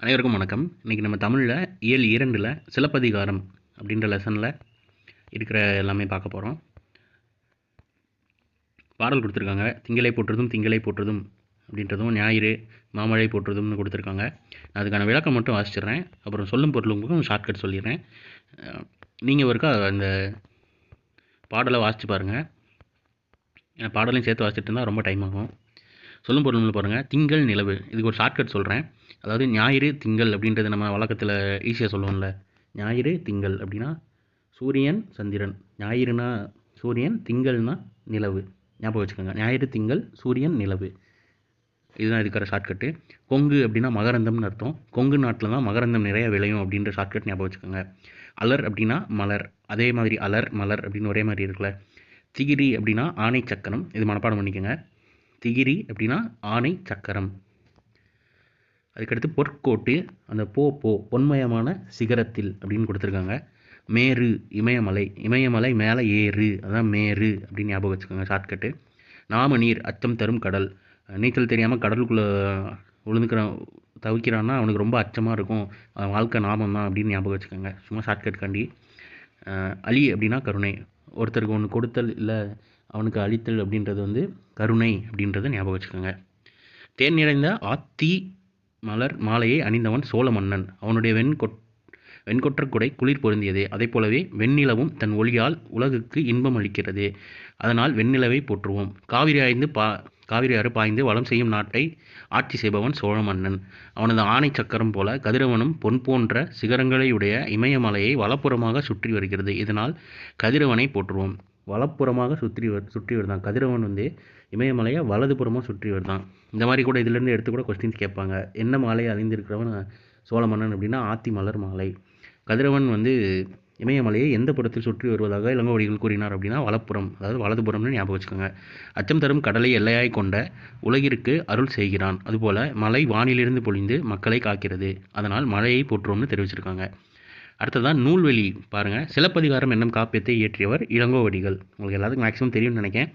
அனைவருக்கும் வணக்கம். இன்றைக்கி நம்ம தமிழில் இயல் இரண்டில் சிலப்பதிகாரம் அப்படின்ற லெசனில் இருக்கிற எல்லாமே பார்க்க போகிறோம் பாடல் கொடுத்துருக்காங்க. திங்களை போற்றுதும் திங்களை போற்றுதும் அப்படின்றதும் ஞாயிறு மாமழை போற்றுதும்னு கொடுத்துருக்காங்க. நான் அதுக்கான விளக்கம் மட்டும் வாசிச்சிடுறேன். அப்புறம் சொல்லும் பொருளுக்கும் ஷார்ட்கட் சொல்லிடுறேன். நீங்கள் ஒருக்கா அந்த பாடலை வாசித்து பாருங்கள் பாடலையும் சேர்த்து வாசிச்சுட்டு இருந்தால் ரொம்ப டைம் ஆகும். சொல்லும் பொருள் பாருங்கள் திங்கள் நிலவு. இதுக்கு ஒரு ஷார்ட்கட் சொல்கிறேன் அதாவது ஞாயிறு திங்கள் அப்படின்றது நம்ம வழக்கத்தில் ஈஸியாக சொல்லுவோம்ல. ஞாயிறு திங்கள் அப்படின்னா சூரியன் சந்திரன். ஞாயிறுனா சூரியன் திங்கள்னா நிலவு. ஞாபகம் வச்சுக்கோங்க. ஞாயிறு திங்கள் சூரியன் நிலவு. இதுதான் இருக்கிற ஷார்ட்கட்டு கொங்கு அப்படின்னா மகரந்தம்னு அர்த்தம். கொங்கு நாட்டில் தான் மகரந்தம் நிறைய விளையும் அப்படின்ற ஷார்ட்கட் ஞாபகம் வச்சுக்கோங்க. அலர் அப்படின்னா மலர். அதே மாதிரி அலர் மலர் அப்படின்னு ஒரே மாதிரி இருக்குல்ல. திகிரி அப்படின்னா ஆணை சக்கரம் இது மனப்பாடம் பண்ணிக்கோங்க. திகிரி அப்படின்னா ஆணை சக்கரம். அதுக்கடுத்து பொற்கோட்டு அந்த போ போ பொன்மயமான சிகரத்தில் அப்படின்னு கொடுத்துருக்காங்க. மேரு இமயமலை இமயமலை மேலே ஏறு அதான் மேரு அப்படின்னு ஞாபகம் வச்சுக்கோங்க ஷார்ட்கட்டு நாம நீர் அச்சம் தரும் கடல். நீச்சல் தெரியாமல் கடலுக்குள்ளே விழுந்துக்கிறான் தவிக்கிறான்னா அவனுக்கு ரொம்ப அச்சமாக இருக்கும். அவன் வாழ்க்கை நாமம் தான் அப்படின்னு ஞாபகம் வச்சுக்கோங்க. சும்மா ஷார்ட்கட் காண்டி. அலி அப்படின்னா கருணை. ஒருத்தருக்கு ஒன்று கொடுத்தல் இல்லை அவனுக்கு அழித்தல் அப்படின்றது வந்து கருணை அப்படின்றத ஞாபகம் வச்சுக்கோங்க. தேன் நிறைந்த ஆத்தி மலர் மாலையை அணிந்தவன் சோழ மன்னன். அவனுடைய வெண்கொட் வெண்கொற்ற குடை குளிர் பொருந்தியது. அதே போலவே வெண்ணிலவும் தன் ஒளியால் உலகுக்கு இன்பம் அளிக்கிறது. அதனால் வெண்ணிலவை போற்றுவோம். காவிரி ஆய்ந்து பா காவிரி ஆறு பாய்ந்து வளம் செய்யும் நாட்டை ஆட்சி செய்பவன் சோழ மன்னன். அவனது ஆணை சக்கரம் போல கதிரவனும் பொன் போன்ற சிகரங்களையுடைய இமயமலையை வலப்புறமாக சுற்றி வருகிறது. இதனால் கதிரவனை போற்றுவோம். வலப்புறமாக சுற்றி சுற்றி வருதான். கதிரவன் வந்து இமயமலையை வலதுபுறமாக சுற்றி வருதான். இந்த மாதிரி கூட இதுலேருந்து எடுத்து கூட கொஸ்டின்ஸ் கேட்பாங்க. என்ன மாலை அறிந்திருக்கிறவன் சோழ மன்னன் அப்படின்னா ஆத்தி மலர் மாலை. கதிரவன் வந்து இமயமலையை எந்த புறத்தில் சுற்றி வருவதாக இளங்கோவடிகள் கூறினார் அப்படின்னா வலப்புறம் அதாவது வலதுபுறம்னு ஞாபகம் வச்சுக்கோங்க. அச்சம் தரும் கடலை எல்லையாய் கொண்ட உலகிற்கு அருள் செய்கிறான். அதுபோல் மலை வானிலிருந்து பொழிந்து மக்களை காக்கிறது. அதனால் மழையை போற்றுவோம்னு தெரிவிச்சிருக்காங்க. அடுத்ததான் நூல்வெளி பாருங்கள் சிலப்பதிகாரம் என்னும் காப்பியத்தை இயற்றியவர் இளங்கோவடிகள் உங்களுக்கு எல்லாத்துக்கும் மேக்ஸிமம் தெரியும்னு நினைக்கிறேன்.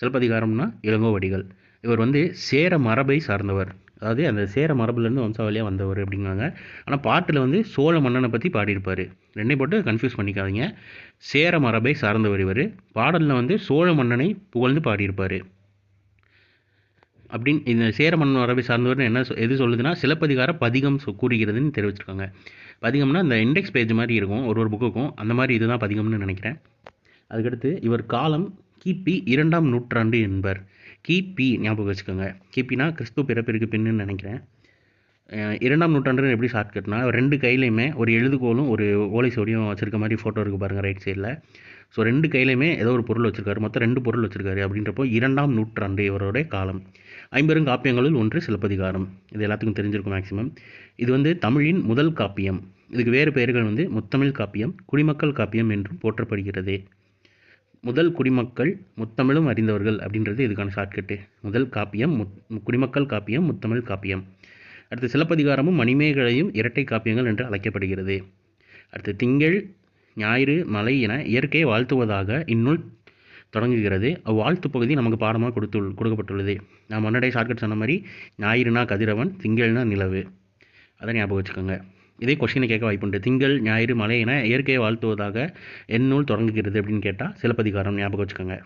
சிலப்பதிகாரம்னா இளங்கோவடிகள் இவர் வந்து சேர மரபை சார்ந்தவர். அதாவது அந்த சேர மரபுலேருந்து வம்சாவளியாக வந்தவர் அப்படிங்கிறாங்க. ஆனால் பாட்டில் வந்து சோழ மன்னனை பற்றி பாடியிருப்பார். ரெண்டையும் போட்டு கன்ஃபியூஸ் பண்ணிக்காதீங்க. சேர மரபை சார்ந்தவர் இவர். பாடலில் வந்து சோழ மன்னனை புகழ்ந்து பாடியிருப்பார். அப்படின்னு இந்த சேர மன்னன் மரபை சார்ந்தவர் என்ன எது சொல்லுதுன்னா சிலப்பதிகார பதிகம் கூறுகிறதுன்னு தெரிவிச்சிருக்காங்க. பதிகம்னா அந்த இண்டெக்ஸ் பேஜ் மாதிரி இருக்கும். ஒரு ஒரு புக்குக்கும் அந்த மாதிரி இதுதான் பதிகம்னு நினைக்கிறேன். அதுக்கடுத்து இவர் காலம் கிபி இரண்டாம் நூற்றாண்டு என்பர். கிபி ஞாபகம் வச்சுக்கோங்க. கிபினா கிறிஸ்துவ பிறப்பிற்கு பின்னு நினைக்கிறேன். இரண்டாம் நூற்றாண்டுன்னு எப்படி ஷார்ட்கட்னா ரெண்டு கையிலையுமே ஒரு எழுதுகோலும் ஒரு ஓலை சோடியும் வச்சுருக்க மாதிரி ஃபோட்டோ இருக்குது பாருங்கள் ரைட் சைடில் ஸோ ரெண்டு கையிலையுமே ஏதோ ஒரு பொருள் வச்சுருக்காரு. மொத்தம் ரெண்டு பொருள் வச்சுருக்காரு அப்படின்றப்போ இரண்டாம் நூற்றாண்டு இவருடைய காலம். ஐம்பெரும் காப்பியங்களில் ஒன்று சிலப்பதிகாரம். இது எல்லாத்துக்கும் தெரிஞ்சிருக்கும் மேக்ஸிமம் இது வந்து தமிழின் முதல் காப்பியம். இதுக்கு வேறு பெயர்கள் வந்து முத்தமிழ் காப்பியம் குடிமக்கள் காப்பியம் என்றும் போற்றப்படுகிறது. முதல் குடிமக்கள் முத்தமிழும் அறிந்தவர்கள் அப்படின்றது இதுக்கான ஷார்ட்கட்டு முதல் காப்பியம் முத் குடிமக்கள் காப்பியம் முத்தமிழ் காப்பியம். அடுத்து சிலப்பதிகாரமும் மணிமேகலையும் இரட்டை காப்பியங்கள் என்று அழைக்கப்படுகிறது. அடுத்து திங்கள் ஞாயிறு மலை என இயற்கையை வாழ்த்துவதாக இந்நூல் தொடங்குகிறது. அவ்வாழ்த்து பகுதி நமக்கு பாடமாக கொடுத்து கொடுக்கப்பட்டுள்ளது. நான் முன்னாடியே ஷார்ட்கட் சொன்ன மாதிரி ஞாயிறுனா கதிரவன் திங்கள்னா நிலவு. அதை ஞாபகம் வச்சுக்கோங்க. இதே கொஷினை கேட்க வாய்ப்புண்டு. திங்கள் ஞாயிறு மலை என இயற்கையை வாழ்த்துவதாக எந்நூல் தொடங்குகிறது அப்படின்னு கேட்டால் சிலப்பதிகாரம் ஞாபகம் வச்சுக்கோங்க.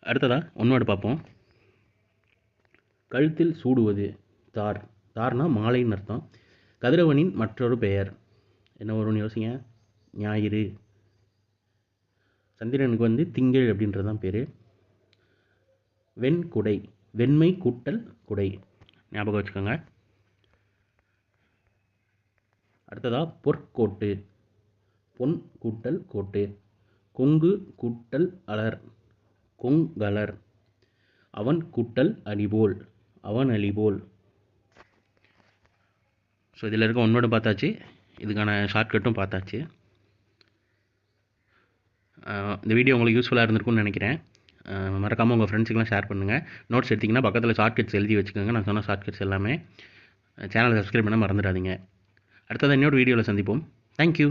அடுத்ததாக ஒன்னோடு பார்ப்போம். கழுத்தில் சூடுவது தார். தார்னா மாலைன்னு அர்த்தம். கதிரவனின் மற்றொரு பெயர். என்ன வரும்னு யோசிங்க? ஞாயிறு. சந்திரனுக்கு வந்து திங்கள் அப்படின்றது தான் பேர். வெண்குடை. வெண்மை கூட்டல் குடை. ஞாபகம் வச்சுக்கோங்க. அடுத்ததாக பொற்கோட்டு. பொன் கூட்டல் கோட்டு. கொங்கு கூட்டல் அலர். கொங்கலர். அவன் கூட்டல் அலிபோல் அவன் அலிபோல் ஸோ இதில் இருக்க ஒன்னோடு பார்த்தாச்சு. இதுக்கான ஷார்ட்கட்டும் பார்த்தாச்சு. இந்த வீடியோ உங்களுக்கு யூஸ்ஃபுல்லாக இருந்திருக்கும்னு நினைக்கிறேன். மறக்காமல் உங்கள் ஃப்ரெண்ட்ஸுக்கெலாம் ஷேர் பண்ணுங்கள் நோட்ஸ் எடுத்திங்கன்னா பக்கத்தில் ஷார்ட்கட்ஸ் எழுதி வச்சுக்கோங்க. நான் சொன்ன ஷார்ட்கட்ஸ் எல்லாமே. சேனலை சப்ஸ்கிரைப் பண்ண மறந்துடாதீங்க. அடுத்தது இன்னொரு வீடியோவில் சந்திப்போம். தேங்க்யூ